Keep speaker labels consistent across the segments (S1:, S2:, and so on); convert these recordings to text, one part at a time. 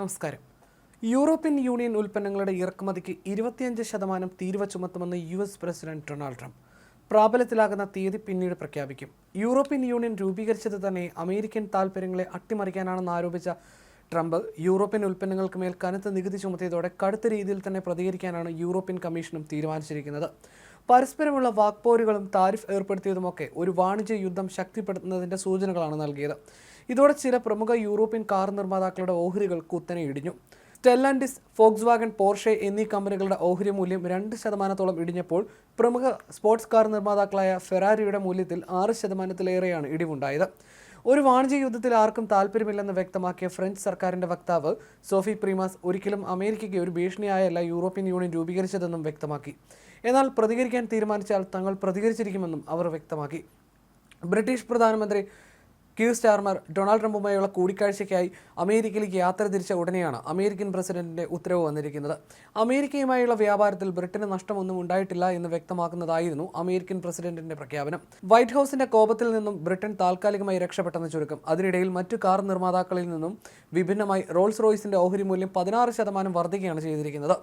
S1: നമസ്കാരം. European union ഉൽപ്പന്നങ്ങളുടെ ഇറക്കുമതിക്ക് ഇരുപത്തിയഞ്ച് ശതമാനം തീരുവ ചുമത്തുമെന്ന് U S president Donald Trump. പ്രാബല്യത്തിലാകുന്ന തീയതി പിന്നീട് പ്രഖ്യാപിക്കും. യൂറോപ്യൻ യൂണിയൻ രൂപീകരിച്ചത് തന്നെ അമേരിക്കൻ താൽപ്പര്യങ്ങളെ അട്ടിമറിക്കാനാണെന്ന് ആരോപിച്ച ട്രംപ് യൂറോപ്യൻ ഉൽപ്പന്നങ്ങൾക്ക് മേൽ കനത്ത നികുതി ചുമത്തിയതോടെ കടുത്ത രീതിയിൽ തന്നെ പ്രതികരിക്കാനാണ് യൂറോപ്യൻ കമ്മീഷനും തീരുമാനിച്ചിരിക്കുന്നത്. പരസ്പരമുള്ള വാക്പോരുകളും താരിഫ് ഏർപ്പെടുത്തിയതുമൊക്കെ ഒരു വാണിജ്യ യുദ്ധം ശക്തിപ്പെടുത്തുന്നതിന്റെ സൂചനകളാണ് നൽകിയത്. ഇതോടെ ചില പ്രമുഖ യൂറോപ്യൻ കാർ നിർമ്മാതാക്കളുടെ ഓഹരികൾ കുത്തനെ ഇടിഞ്ഞു. സ്റ്റെല്ലാൻഡിസ് ഫോക്സ് വാഗൻ പോർഷെ എന്നീ കമ്പനികളുടെ ഓഹരി മൂല്യം രണ്ട് ശതമാനത്തോളം ഇടിഞ്ഞപ്പോൾ പ്രമുഖ സ്പോർട്സ് കാർ നിർമ്മാതാക്കളായ ഫെറാരിയുടെ മൂല്യത്തിൽ ആറ് ശതമാനത്തിലേറെയാണ് ഇടിവുണ്ടായത്. ഒരു വാണിജ്യ യുദ്ധത്തിൽ ആർക്കും താല്പര്യമില്ലെന്ന് വ്യക്തമാക്കിയ ഫ്രഞ്ച് സർക്കാരിന്റെ വക്താവ് സോഫി പ്രീമാസ് ഒരിക്കലും അമേരിക്കയ്ക്ക് ഒരു ഭീഷണിയായല്ല യൂറോപ്യൻ യൂണിയൻ രൂപീകരിച്ചതെന്നും വ്യക്തമാക്കി. എന്നാൽ പ്രതികരിക്കാൻ തീരുമാനിച്ചാൽ തങ്ങൾ പ്രതികരിച്ചിരിക്കുമെന്നും അവർ വ്യക്തമാക്കി. ബ്രിട്ടീഷ് പ്രധാനമന്ത്രി ക്യൂ സ്റ്റാർമർ ഡൊണാൾഡ് ട്രംപുമായുള്ള കൂടിക്കാഴ്ചയ്ക്കായി അമേരിക്കയിലേക്ക് യാത്ര തിരിച്ച ഉടനെയാണ് അമേരിക്കൻ പ്രസിഡന്റിന്റെ ഉത്തരവ് വന്നിരിക്കുന്നത്. അമേരിക്കയുമായുള്ള വ്യാപാരത്തിൽ ബ്രിട്ടന് നഷ്ടമൊന്നും ഉണ്ടായിട്ടില്ല എന്ന് വ്യക്തമാക്കുന്നതായിരുന്നു അമേരിക്കൻ പ്രസിഡന്റിന്റെ പ്രഖ്യാപനം. വൈറ്റ് ഹൗസിന്റെ കോപത്തിൽ നിന്നും ബ്രിട്ടൻ താൽക്കാലികമായി രക്ഷപ്പെട്ടെന്ന് ചുരുക്കം. അതിനിടയിൽ മറ്റു കാർ നിർമ്മാതാക്കളിൽ നിന്നും വിഭിന്നമായി റോൾസ് റോയ്സിന്റെ ഓഹരി മൂല്യം പതിനാറ് ശതമാനം വർദ്ധിക്കുകയാണ് ചെയ്തിരിക്കുന്നത്.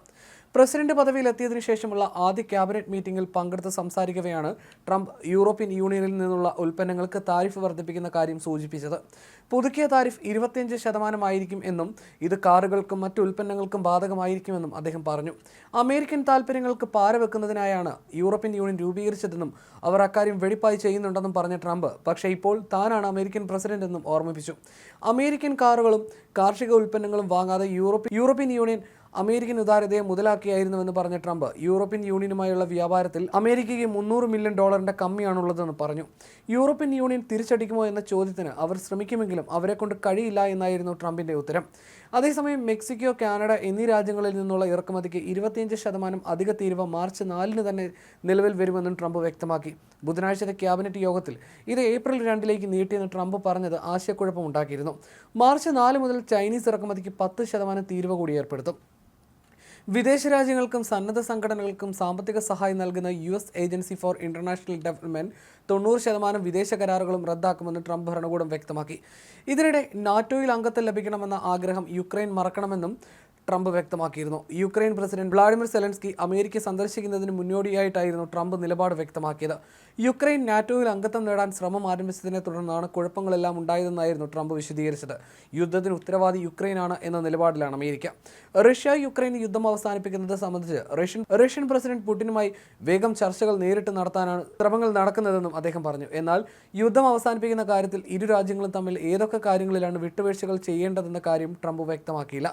S1: പ്രസിഡന്റ് പദവിയിൽ എത്തിയതിനു ശേഷമുള്ള ആദ്യ ക്യാബിനറ്റ് മീറ്റിംഗിൽ പങ്കെടുത്ത് സംസാരിക്കവെയാണ് ട്രംപ് യൂറോപ്യൻ യൂണിയനിൽ നിന്നുള്ള ഉൽപ്പന്നങ്ങൾക്ക് താരിഫ് വർദ്ധിപ്പിക്കുന്ന കാര്യം സൂചിപ്പിച്ചത്. പുതുക്കിയ താരിഫ് ഇരുപത്തിയഞ്ച് ശതമാനമായിരിക്കും എന്നും ഇത് കാറുകൾക്കും മറ്റു ഉൽപ്പന്നങ്ങൾക്കും ബാധകമായിരിക്കുമെന്നും അദ്ദേഹം പറഞ്ഞു. അമേരിക്കൻ താൽപ്പര്യങ്ങൾക്ക് പാരവെക്കുന്നതിനായാണ് യൂറോപ്യൻ യൂണിയൻ രൂപീകരിച്ചതെന്നും അവർ അക്കാര്യം വെടിപ്പായി ചെയ്യുന്നുണ്ടെന്നും പറഞ്ഞ ട്രംപ് പക്ഷേ ഇപ്പോൾ താനാണ് അമേരിക്കൻ പ്രസിഡന്റ് എന്നും ഓർമ്മിപ്പിച്ചു. അമേരിക്കൻ കാറുകളും കാർഷിക ഉൽപ്പന്നങ്ങളും വാങ്ങാതെ യൂറോപ്യൻ യൂറോപ്യൻ യൂണിയൻ അമേരിക്കൻ ഉദാരതയെ മുതലാക്കിയായിരുന്നുവെന്ന് പറഞ്ഞ ട്രംപ് യൂറോപ്യൻ യൂണിയനുമായുള്ള വ്യാപാരത്തിൽ അമേരിക്കയ്ക്ക് മുന്നൂറ് മില്യൺ ഡോളറിന്റെ കമ്മിയാണുള്ളതെന്ന് പറഞ്ഞു. യൂറോപ്യൻ യൂണിയൻ തിരിച്ചടിക്കുമോ എന്ന ചോദ്യത്തിന് അവർ ശ്രമിക്കുമെങ്കിലും അവരെ കൊണ്ട് കഴിയില്ല എന്നായിരുന്നു ട്രംപിന്റെ ഉത്തരം. അതേസമയം മെക്സിക്കോ കാനഡ എന്നീ രാജ്യങ്ങളിൽ നിന്നുള്ള ഇറക്കുമതിക്ക് ഇരുപത്തിയഞ്ച് ശതമാനം അധിക തീരുവ മാർച്ച് നാലിന് തന്നെ നിലവിൽ വരുമെന്നും ട്രംപ് വ്യക്തമാക്കി. ബുധനാഴ്ചത്തെ ക്യാബിനറ്റ് യോഗത്തിൽ ഇത് ഏപ്രിൽ രണ്ടിലേക്ക് നീട്ടിയെന്ന് ട്രംപ് പറഞ്ഞത് ആശയക്കുഴപ്പമുണ്ടാക്കിയിരുന്നു. മാർച്ച് നാല് മുതൽ ചൈനീസ് ഇറക്കുമതിക്ക് പത്ത് ശതമാനം തീരുവ കൂടി ഏർപ്പെടുത്തും. വിദേശ രാജ്യങ്ങൾക്കും സന്നദ്ധ സംഘടനകൾക്കും സാമ്പത്തിക സഹായം നൽകുന്ന U S agency for international development തൊണ്ണൂറ് ശതമാനം വിദേശ കരാറുകളും റദ്ദാക്കുമെന്ന് ട്രംപ് ഭരണകൂടം വ്യക്തമാക്കി. ഇതിനിടെ നാറ്റോയിൽ അംഗത്വം ലഭിക്കണമെന്ന ആഗ്രഹം യുക്രൈൻ മറക്കണമെന്നും ട്രംപ് വ്യക്തമാക്കിയിരുന്നു. Ukraine president Vladimir Zelensky America സന്ദർശിക്കുന്നതിന് മുന്നോടിയായിട്ടായിരുന്നു ട്രംപ് നിലപാട് വ്യക്തമാക്കിയത്. യുക്രൈൻ നാറ്റോയിൽ അംഗത്വം നേടാൻ ശ്രമം ആരംഭിച്ചതിനെ തുടർന്നാണ് കുഴപ്പങ്ങളെല്ലാം ഉണ്ടായതെന്നായിരുന്നു ട്രംപ് വിശദീകരിച്ചത്. യുദ്ധത്തിന് ഉത്തരവാദി യുക്രൈനാണ് എന്ന നിലപാടിലാണ് അമേരിക്ക. റഷ്യ യുക്രൈൻ യുദ്ധം അവസാനിപ്പിക്കുന്നത് സംബന്ധിച്ച് റഷ്യൻ റഷ്യൻ പ്രസിഡന്റ് പുടിനുമായി വേഗം ചർച്ചകൾ നേരിട്ട് നടത്താനാണ് ശ്രമങ്ങൾ നടക്കുന്നതെന്നും അദ്ദേഹം പറഞ്ഞു. എന്നാൽ യുദ്ധം അവസാനിപ്പിക്കുന്ന കാര്യത്തിൽ ഇരു രാജ്യങ്ങളും തമ്മിൽ ഏതൊക്കെ കാര്യങ്ങളിലാണ് വിട്ടുവീഴ്ചകൾ ചെയ്യേണ്ടതെന്ന കാര്യം ട്രംപ് വ്യക്തമാക്കിയില്ല.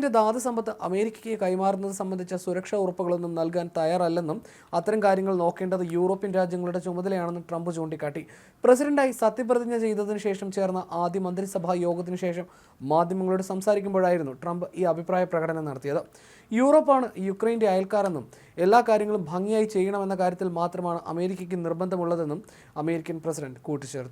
S1: യുക്രൈന്റെ ധാതു സമ്പത്ത് അമേരിക്കയ്ക്ക് കൈമാറുന്നത് സംബന്ധിച്ച സുരക്ഷാ ഉറപ്പുകളൊന്നും നൽകാൻ തയ്യാറല്ലെന്നും അത്തരം കാര്യങ്ങൾ നോക്കേണ്ടത് യൂറോപ്യൻ രാജ്യങ്ങളുടെ ചുമതലയാണെന്നും ട്രംപ് ചൂണ്ടിക്കാട്ടി. പ്രസിഡന്റായി സത്യപ്രതിജ്ഞ ചെയ്തതിനു ശേഷം ചേർന്ന ആദ്യ മന്ത്രിസഭാ യോഗത്തിനു ശേഷം മാധ്യമങ്ങളോട് സംസാരിക്കുമ്പോഴായിരുന്നു ട്രംപ് ഈ അഭിപ്രായ പ്രകടനം നടത്തിയത്. യൂറോപ്പാണ് യുക്രൈന്റെ അയൽക്കാരെന്നും എല്ലാ കാര്യങ്ങളും ഭംഗിയായി ചെയ്യണമെന്ന കാര്യത്തിൽ മാത്രമാണ് അമേരിക്കയ്ക്ക് നിർബന്ധമുള്ളതെന്നും അമേരിക്കൻ പ്രസിഡന്റ് കൂട്ടിച്ചേർത്തു.